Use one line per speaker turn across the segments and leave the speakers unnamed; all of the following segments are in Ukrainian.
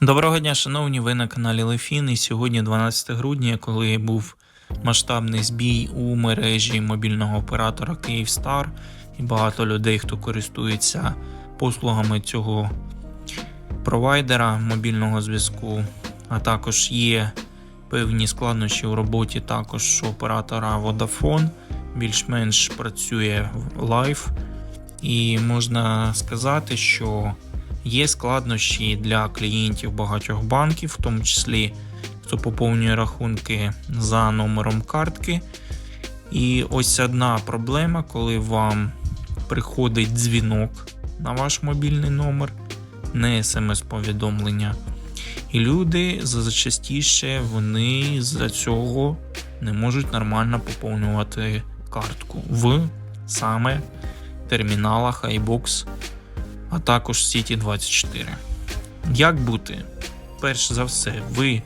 Доброго дня, шановні, ви на каналі Лефін. І сьогодні, 12 грудня, коли був масштабний збій у мережі мобільного оператора Київстар, і багато людей, хто користується послугами цього провайдера мобільного зв'язку, а також є певні складнощі у роботі також оператора Vodafone, більш-менш працює лайв. І можна сказати, що Є складнощі для клієнтів багатьох банків, в тому числі хто поповнює рахунки за номером картки. І ось одна проблема, коли вам приходить дзвінок на ваш мобільний номер, не смс-повідомлення. І люди зачастіше вони з-за цього не можуть нормально поповнювати картку в саме терміналах iBox а також City 24. Як бути? Перш за все, ви,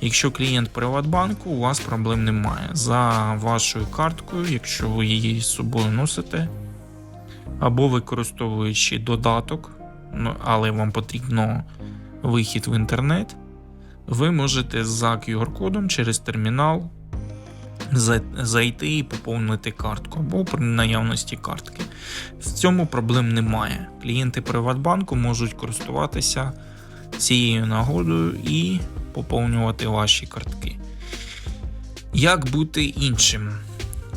якщо клієнт Приватбанку, у вас проблем немає. За вашою карткою, якщо ви її з собою носите, або використовуючи додаток, ну, але вам потрібно вихід в інтернет, ви можете за QR-кодом через термінал зайти і поповнити картку або при наявності картки. В цьому проблем немає. Клієнти Приватбанку можуть користуватися цією нагодою і поповнювати ваші картки. Як бути іншим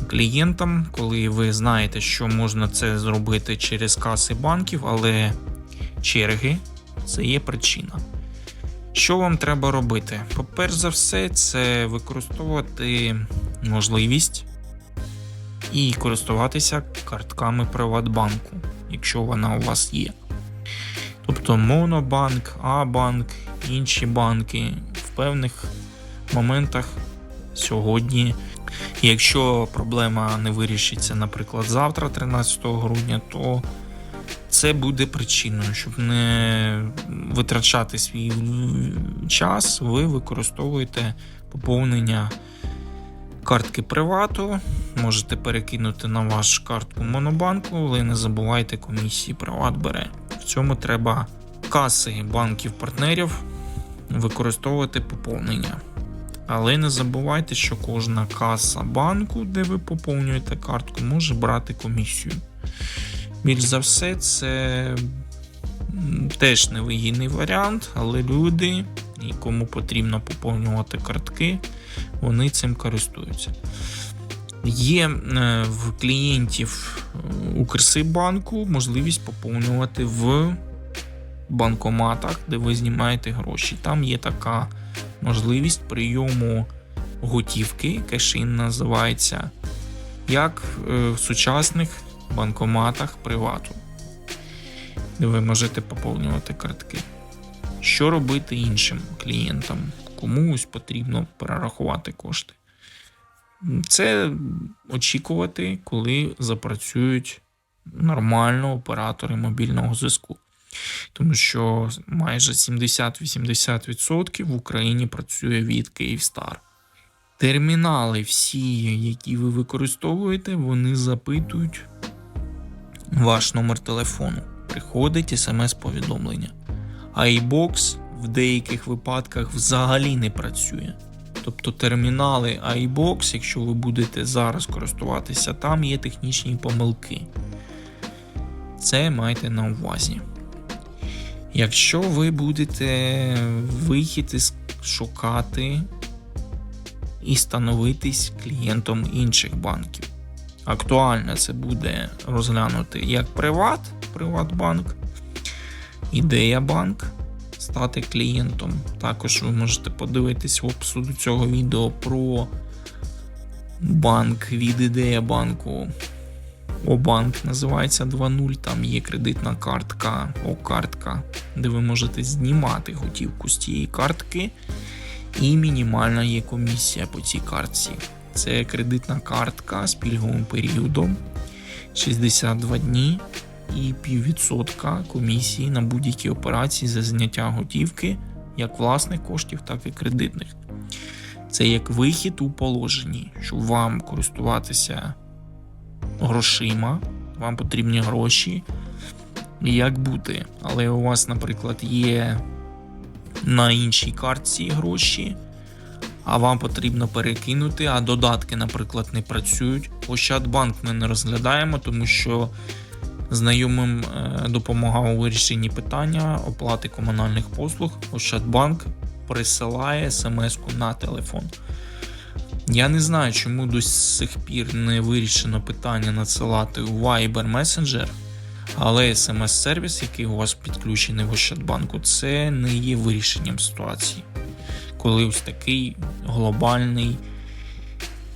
клієнтам, коли ви знаєте, що можна це зробити через каси банків, але черги це є причина. Що вам треба робити? По-перш за все, це використовувати можливість і користуватися картками Приватбанку, якщо вона у вас є. Тобто Монобанк, А-банк, інші банки в певних моментах сьогодні. Якщо проблема не вирішиться, наприклад, завтра, 13 грудня, то це буде причиною, щоб не витрачати свій час, ви використовуєте поповнення картки привату. Можете перекинути на вашу картку Монобанку, але не забувайте комісії Приват бере. В цьому треба каси банків-партнерів використовувати поповнення. Але не забувайте, що кожна каса банку, де ви поповнюєте картку, може брати комісію. Більш за все, це теж невигідний варіант, але люди, і кому потрібно поповнювати картки, вони цим користуються. Є е, в клієнтів е, Укрсибанку можливість поповнювати в банкоматах, де ви знімаєте гроші. Там є така можливість прийому готівки, кешин називається, як е, в сучасних банкоматах привату, де ви можете поповнювати картки. Що робити іншим клієнтам? Комусь потрібно перерахувати кошти. Це очікувати, коли запрацюють нормально оператори мобільного зв'язку. Тому що майже 70-80% в Україні працює від Київстар. Термінали, всі, які ви використовуєте, вони запитують ваш номер телефону. Приходить смс-повідомлення. iBox в деяких випадках взагалі не працює. Тобто термінали iBox, якщо ви будете зараз користуватися, там є технічні помилки. Це майте на увазі. Якщо ви будете вихід шукати і становитись клієнтом інших банків. Актуально це буде розглянути як Приват, Приватбанк, Ідея банк, стати клієнтом. Також ви можете подивитись в опису до цього відео про банк від ідея банку. Обанк називається 2.0. Там є кредитна картка, О-картка, де ви можете знімати готівку з цієї картки, і мінімальна є комісія по цій картці. Це кредитна картка з пільговим періодом 62 дні і піввідсотка комісії на будь-які операції за зняття готівки, як власних коштів, так і кредитних. Це як вихід у положенні, щоб вам користуватися грошима, вам потрібні гроші. Як бути? Але у вас, наприклад, є на іншій картці гроші, а вам потрібно перекинути, а додатки, наприклад, не працюють. Ощадбанк ми не розглядаємо, тому що знайомим е, допомагав у вирішенні питання оплати комунальних послуг. Ощадбанк присилає смс-ку на телефон. Я не знаю, чому до сих пір не вирішено питання надсилати у Viber Messenger, але смс-сервіс, який у вас підключений в Ощадбанку, це не є вирішенням ситуації. Коли ось такий глобальний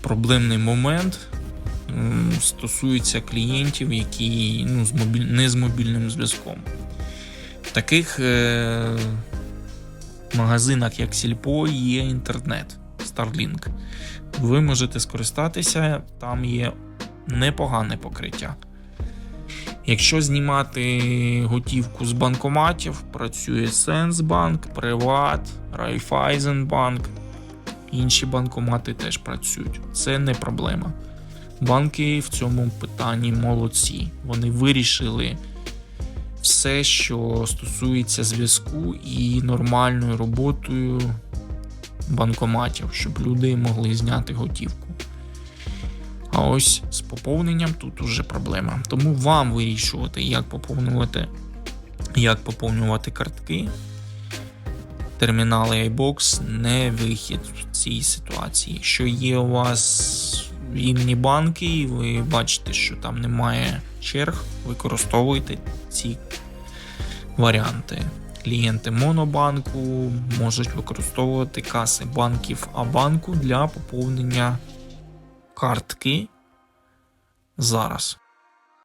проблемний момент стосується клієнтів, які ну, з мобіль... не з мобільним зв'язком. В таких е... магазинах, як Сільпо, є інтернет Starlink. Ви можете скористатися, там є непогане покриття. Якщо знімати готівку з банкоматів, працює Сенсбанк, Приват, Райфайзенбанк. Інші банкомати теж працюють. Це не проблема. Банки в цьому питанні молодці. Вони вирішили все, що стосується зв'язку і нормальною роботою банкоматів, щоб люди могли зняти готівку. А ось з поповненням тут уже проблема. Тому вам вирішувати, як поповнювати, як поповнювати картки. Термінали iBox не вихід в цій ситуації. Якщо є у вас вільні банки, і ви бачите, що там немає черг, використовуйте ці варіанти. Клієнти Монобанку можуть використовувати каси банків Абанку для поповнення картки зараз.